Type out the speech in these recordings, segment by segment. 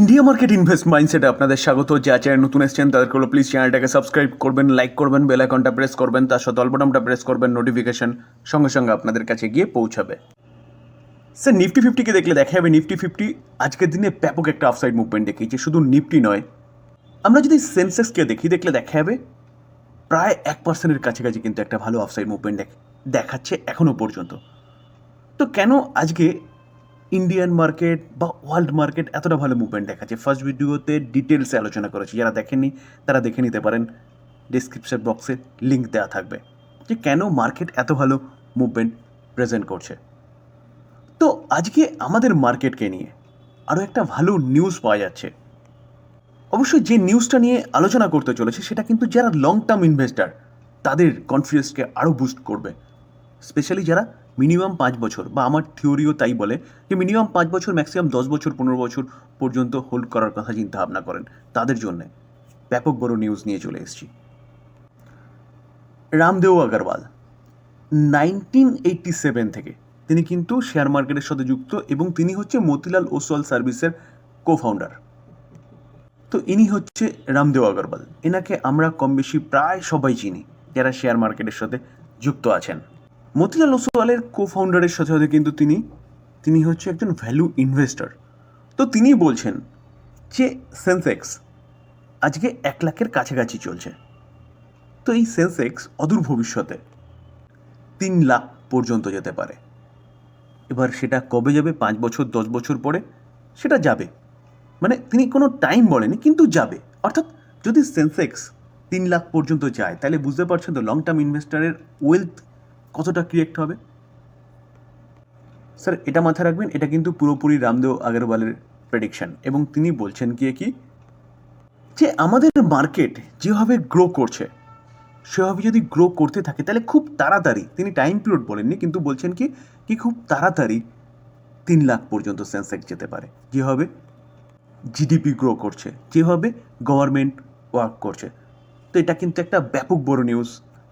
India market invest মাইন্ডসেটে আপনাদের স্বাগত। যা চ্যানেল নতুন এসছেন, তাদেরকে হলো প্লিজ চ্যানেলটাকে সাবস্ক্রাইব করবেন লাইক করবেন বেল আইকনটা প্রেস করবেন, তার সাথে অল্পটামটা প্রেস করবেন নোটিফিকেশন সঙ্গে সঙ্গে আপনাদের কাছে গিয়ে পৌঁছাবে। স্যার নিফটি ফিফটিকে দেখলে দেখা যাবে নিফটি ফিফটি আজকের দিনে ব্যাপক একটা আফসাইড মুভমেন্ট দেখিয়েছে, শুধু নিফটি নয়। আমরা যদি সেন্সেক্সকে দেখি, দেখলে দেখা যাবে প্রায় এক পার্সেন্টের কাছাকাছি কিন্তু একটা ভালো আফসাইড মুভমেন্ট দেখাচ্ছে এখনও পর্যন্ত। তো কেন আজকে ইন্ডিয়ান মার্কেট বা ওয়ার্ল্ড মার্কেট এতটা ভালো মুভমেন্ট দেখাচ্ছে। ফার্স্ট ভিডিওতে ডিটেলসে আলোচনা করেছি। যারা দেখেননি, তারা দেখে নিতে পারেন। ডিসক্রিপশন বক্সে লিঙ্ক দেওয়া থাকবে যে কেন মার্কেট এত ভালো মুভমেন্ট প্রেজেন্ট করছে। তো আজকে আমাদের মার্কেটকে নিয়ে আরও একটা ভালো নিউজ পাওয়া যাচ্ছে। অবশ্যই যে নিউজটা নিয়ে আলোচনা করতে চলেছে, সেটা কিন্তু যারা লং টার্ম ইনভেস্টার তাদের কনফিডেন্সকে আরও বুস্ট করবে। স্পেশালি যারা মিনিমাম পাঁচ বছর, বা আমার থিওরিও তাই বলে যে মিনিমাম পাঁচ বছর ম্যাক্সিমাম দশ বছর, পনেরো বছর পর্যন্ত হোল্ড করার কথা চিন্তা ভাবনা করেন। তাদের জন্যে ব্যাপক বড় নিউজ নিয়ে চলে এসেছি। Ramdev Agarwal nineteen eighty seven থেকে তিনি কিন্তু শেয়ার মার্কেটের সাথে যুক্ত এবং তিনি হচ্ছে মতিলাল ওসওয়াল সার্ভিসের কো ফাউন্ডার তো ইনি হচ্ছে রামদেও আগরওয়াল। এনাকে আমরা কম বেশি প্রায় সবাই চিনি, যারা শেয়ার মার্কেটের সাথে যুক্ত আছেন। মতিলাল ওসওয়ালের কো ফাউন্ডারের সাথে সাথে কিন্তু তিনি তিনি হচ্ছে একজন ভ্যালু ইনভেস্টর তো তিনি বলছেন যে সেন্সেক্স আজকে এক লাখের কাছাকাছি চলছে। তো এই সেন্সেক্স অদূর ভবিষ্যতে তিন লাখ পর্যন্ত যেতে পারে। এবার সেটা কবে যাবে? পাঁচ বছর, দশ বছর পরে সেটা যাবে। মানে তিনি কোনো টাইম বলেনি কিন্তু যাবে। অর্থাৎ যদি সেন্সেক্স তিন লাখ পর্যন্ত যায়, তাহলে বুঝতে পারছেন তো লং টার্ম ইনভেস্টারের ওয়েলথ কতটা ক্রিয়েট হবে? স্যার এটা মাথায় রাখবেন, এটা কিন্তু পুরোপুরি রামদেও আগরওয়ালের প্রেডিকশন এবং তিনি বলছেন কি কি? যে আমাদের মার্কেট যেভাবে গ্রো করছে, সেভাবে যদি গ্রো করতে থাকে, তাহলে খুব তাড়াতাড়ি, তিনি টাইম পিরিয়ড বলেননি, কিন্তু বলছেন কি কি খুব তাড়াতাড়ি তিন লাখ পর্যন্ত সেন্সেক্স যেতে পারে। যেভাবে জিডিপি গ্রো করছে, যেভাবে গভর্নমেন্ট ওয়ার্ক করছে। তো এটা কিন্তু একটা ব্যাপক বড় নিউজ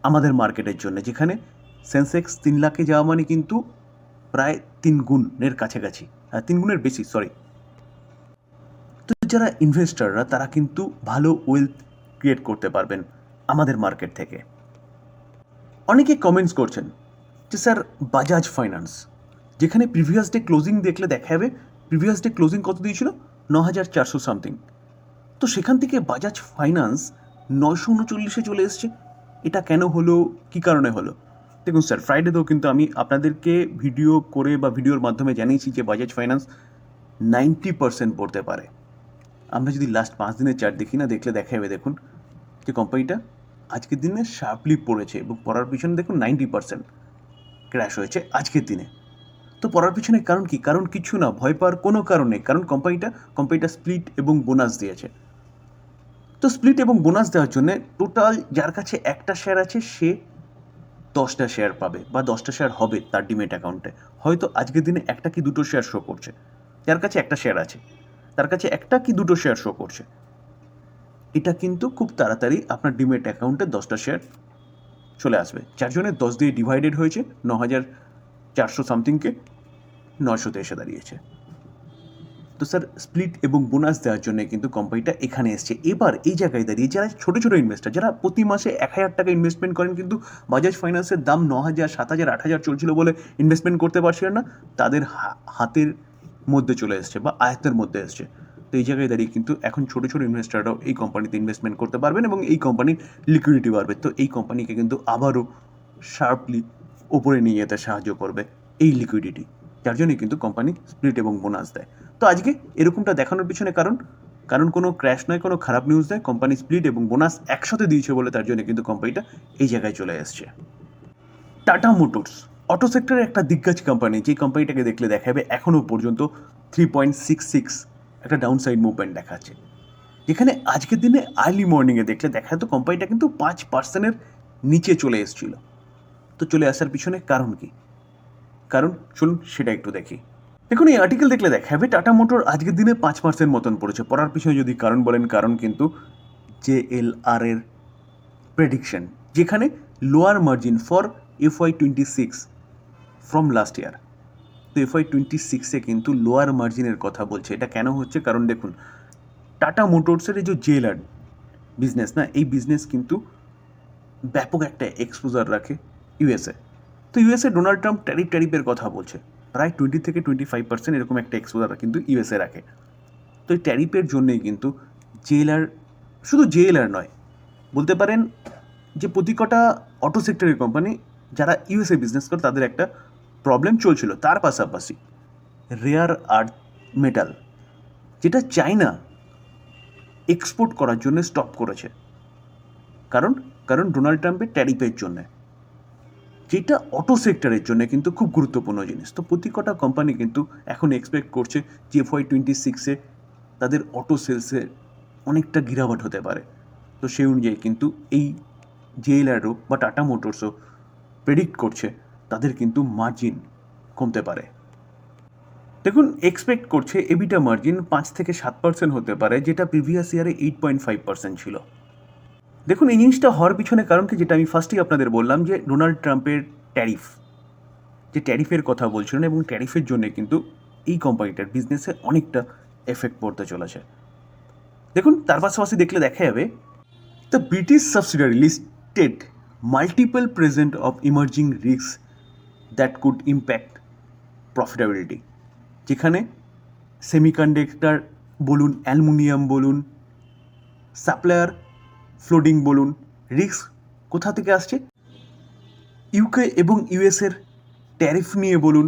আমাদের মার্কেটের জন্য, যেখানে সেন্সেক্স তিন লাখে যাওয়া মানে কিন্তু প্রায় তিন গুণের কাছাকাছি। তিন গুণের বেশি সরি তো যারা ইনভেস্টাররা তারা কিন্তু ভালো ওয়েলথ ক্রিয়েট করতে পারবেন আমাদের মার্কেট থেকে। অনেকে কমেন্টস করছেন যে, স্যার বাজাজ ফাইন্যান্স যেখানে প্রিভিয়াস ডে ক্লোজিং দেখলে দেখা যাবে প্রিভিয়াস ডে ক্লোজিং কত দিয়েছিল? ন হাজার চারশো সামথিং তো সেখান থেকে বাজাজ ফাইন্যান্স নয়শো উনচল্লিশে চলে এসছে। এটা কেন হলো? কী কারণে হলো? দেখুন স্যার ফ্রাইডেতেও কিন্তু আমি আপনাদেরকে ভিডিও করে বা ভিডিওর মাধ্যমে জানিয়েছি যে বাজাজ ফাইন্যান্স নাইনটি পার্সেন্ট পড়তে পারে। আমরা যদি লাস্ট পাঁচ দিনের চার্ট দেখি না, দেখলে দেখা যাবে দেখুন যে কোম্পানিটা আজকের দিনে শার্পলি পড়েছে এবং পড়ার পিছনে দেখুন নাইনটি পার্সেন্ট ক্র্যাশ হয়েছে আজকের দিনে। তো পড়ার পিছনে কারণ কি? কারণ কিছু না, ভয় পাওয়ার কোনো কারণ নেই, কারণ কোম্পানিটা কোম্পানিটা স্প্লিট এবং বোনাস দিয়েছে। তো স্প্লিট এবং বোনাস দেওয়ার জন্য টোটাল যার কাছে একটা শেয়ার আছে, সে দশটা শেয়ার পাবে বা দশটা শেয়ার হবে তার ডিমেট অ্যাকাউন্টে হয়তো আজকের দিনে একটা কি দুটো শেয়ার শো করছে। যার কাছে একটা শেয়ার আছে। তার কাছে একটা কি দুটো শেয়ার শো করছে। এটা কিন্তু খুব তাড়াতাড়ি আপনার ডিমেট অ্যাকাউন্টে দশটা শেয়ার চলে আসবে। যার জন্য দশ দিয়ে ডিভাইডেড হয়েছে ন হাজার চারশো সামথিংকে নশোতে এসে দাঁড়িয়েছে। তো স্যার স্প্লিট এবং বোনাস দেওয়ার জন্য কিন্তু কোম্পানিটা এখানে এসছে। এবার এই জায়গায় দাঁড়িয়ে যারা ছোটো ছোটো ইনভেস্টার যারা প্রতি মাসে এক হাজার টাকা ইনভেস্টমেন্ট করেন কিন্তু বাজাজ ফাইন্যান্সের দাম ন হাজার, সাত হাজার, আট হাজার চলছিল বলে ইনভেস্টমেন্ট করতে পারছিলেন না, তাদের হাতের মধ্যে চলে এসছে বা আয়ত্তের মধ্যে এসছে। তো এই জায়গায় দাঁড়িয়ে কিন্তু এখন ছোটো ছোটো ইনভেস্টাররাও এই কোম্পানিতে ইনভেস্টমেন্ট করতে পারবেন এবং এই কোম্পানির লিকুইডিটি বাড়বে। তো এই কোম্পানিকে কিন্তু আবারও শার্পলি ওপরে নিয়ে যেতে সাহায্য করবে এই লিকুইডিটি যার জন্যই কিন্তু কোম্পানি স্প্লিট এবং বোনাস দেয়। তো আজকে এরকমটা দেখানোর পিছনে কারণ কারণ কোনো ক্র্যাশ নয়, কোনো খারাপ নিউজ নয় কোম্পানি স্প্লিট এবং বোনাস একসাথে দিয়েছে বলে তার জন্য কিন্তু কোম্পানিটা এই জায়গায় চলে এসছে। টাটা মোটরস অটো সেক্টরের একটা দিগ্গজ কোম্পানি যে কোম্পানিটাকে দেখলে দেখাবে এখনও পর্যন্ত থ্রি পয়েন্ট সিক্স সিক্স একটা ডাউন সাইড মুভমেন্ট দেখাচ্ছে। যেখানে আজকের দিনে আর্লি মর্নিংয়ে দেখলে দেখা যেত কোম্পানিটা কিন্তু পাঁচ পার্সেন্টের নিচে চলে এসেছিল। তো চলে আসার পিছনে কারণ কি? কারণ চলুন সেটা একটু দেখি। দেখুন এই আর্টিকেল দেখলে দেখা যাবে টাটা মোটর আজকের দিনে পাঁচ পার্সেন্ট মতন পড়েছে। পড়ার পিছনে যদি কারণ বলেন, কারণ কিন্তু জে এল আর এর প্রেডিকশন যেখানে lower margin for F Y twenty six from last year তো এফ এফআই টোয়েন্টি সিক্সে কিন্তু লোয়ার মার্জিনের কথা বলছে। এটা কেন হচ্ছে? কারণ দেখুন টাটা মোটরসের এই যে জেলার বিজনেস না, এই বিজনেস কিন্তু ব্যাপক একটা এক্সপোজার রাখে ইউএসএ তো ইউএসএ ডোনাল্ড ট্রাম্প ট্যারিফ ট্যারিফের কথা বলছে। প্রায় টোয়েন্টি থেকে টোয়েন্টি ফাইভ পার্সেন্ট এরকম একটা এক্সপোজার কিন্তু ইউএসএ রাখে। তো এই ট্যারিফের জন্যই কিন্তু জেলার শুধু জেএলআর নয়, বলতে পারেন যে প্রতি কটা অটো সেক্টরের কোম্পানি যারা ইউএসএ বিজনেস করে তাদের একটা প্রবলেম চলছিল। তার পাশাপাশি রেয়ার আর্থ মেটাল যেটা চায়না এক্সপোর্ট করার জন্য স্টপ করেছে। কারণ কারণ ডোনাল্ড ট্রাম্পের ট্যারিফের জন্যে। যেটা অটো সেক্টরের জন্য কিন্তু খুব গুরুত্বপূর্ণ জিনিস। তো প্রতি কটা কোম্পানি কিন্তু এখন এক্সপেক্ট করছে যে এফ ওয়াই টোয়েন্টি সিক্সে তাদের অটো সেলসে অনেকটা গিরাওয়াট হতে পারে। তো সেই অনুযায়ী কিন্তু এই জেএলআরও বা টাটা মোটরসও প্রেডিক্ট করছে তাদের কিন্তু মার্জিন কমতে পারে। দেখুন এক্সপেক্ট করছে এবিটা মার্জিন পাঁচ থেকে সাত পার্সেন্ট হতে পারে, যেটা প্রিভিয়াস ইয়ারে এইট পয়েন্ট ফাইভ পার্সেন্ট ছিল। দেখুন, এই জিনিসটা হওয়ার পিছনে কারণ কি? যেটা আমি ফার্স্টেই আপনাদের বললাম যে ডোনাল্ড ট্রাম্পের ট্যারিফ যে ট্যারিফের কথা বলছিলেন এবং ট্যারিফের জন্য কিন্তু এই কোম্পানিটার বিজনেসে অনেকটা এফেক্ট পড়তে চলেছে। দেখুন, তার পাশাপাশি দেখলে দেখা যাবে the British subsidiary listed multiple present of emerging risk that could impact profitability যেখানে সেমিকন্ডাক্টর বলুন, অ্যালুমিনিয়াম বলুন সাপ্লায়ার ফ্লোডিং বলুন, রিস্ক কোথা থেকে আসছে? ইউকে এবং ইউএসের ট্যারিফ নিয়ে বলুন,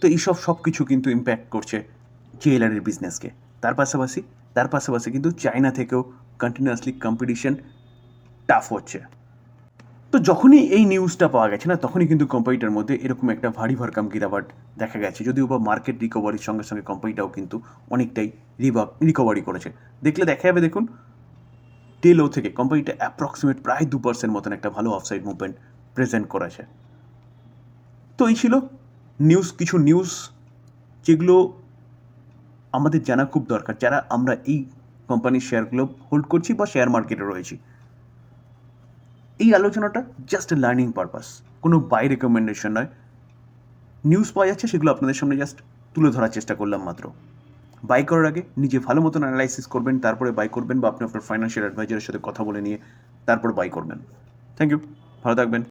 তো এইসব সব কিছু কিন্তু ইম্প্যাক্ট করছে জেএলআরের বিজনেসকে তার পাশাপাশি তার পাশাপাশি কিন্তু চায়না থেকেও কন্টিনিউয়াসলি কম্পিটিশন টাফ হচ্ছে। তো যখনই এই নিউজটা পাওয়া গেছে না, তখনই কিন্তু কোম্পানিটার মধ্যে এরকম একটা ভারী ভরকাম গিরাবাট দেখা গেছে। যদিও বা মার্কেট রিকভারির সঙ্গে সঙ্গে কোম্পানিটাও কিন্তু অনেকটাই রিকভারি করেছে। দেখলে দেখা যাবে, দেখুন টেলো থেকে কোম্পানিটা অ্যাপ্রক্সিমেট প্রায় দু পার্সেন্ট মতন একটা ভালো অফসাইড মুভমেন্ট প্রেজেন্ট করেছে। তো এই ছিল নিউজ কিছু নিউজ যেগুলো আমাদের জানা খুব দরকার, যারা আমরা এই কোম্পানির শেয়ারগুলো হোল্ড করছি বা শেয়ার মার্কেটে রয়েছি। এই আলোচনাটা জাস্ট লার্নিং পারপাস কোনো বাই রেকমেন্ডেশন নয়। নিউজ পাওয়া যাচ্ছে, সেগুলো আপনাদের সামনে জাস্ট তুলে ধরার চেষ্টা করলাম মাত্র। বাই করার আগে নিজে ভালো মতন অ্যানালাইসিস করবেন, তারপরে বাই করবেন বা আপনি আপনার ফাইন্যান্সিয়াল অ্যাডভাইজারের সাথে কথা বলে নিয়ে তারপর বাই করবেন। থ্যাংক ইউ ভালো থাকবেন।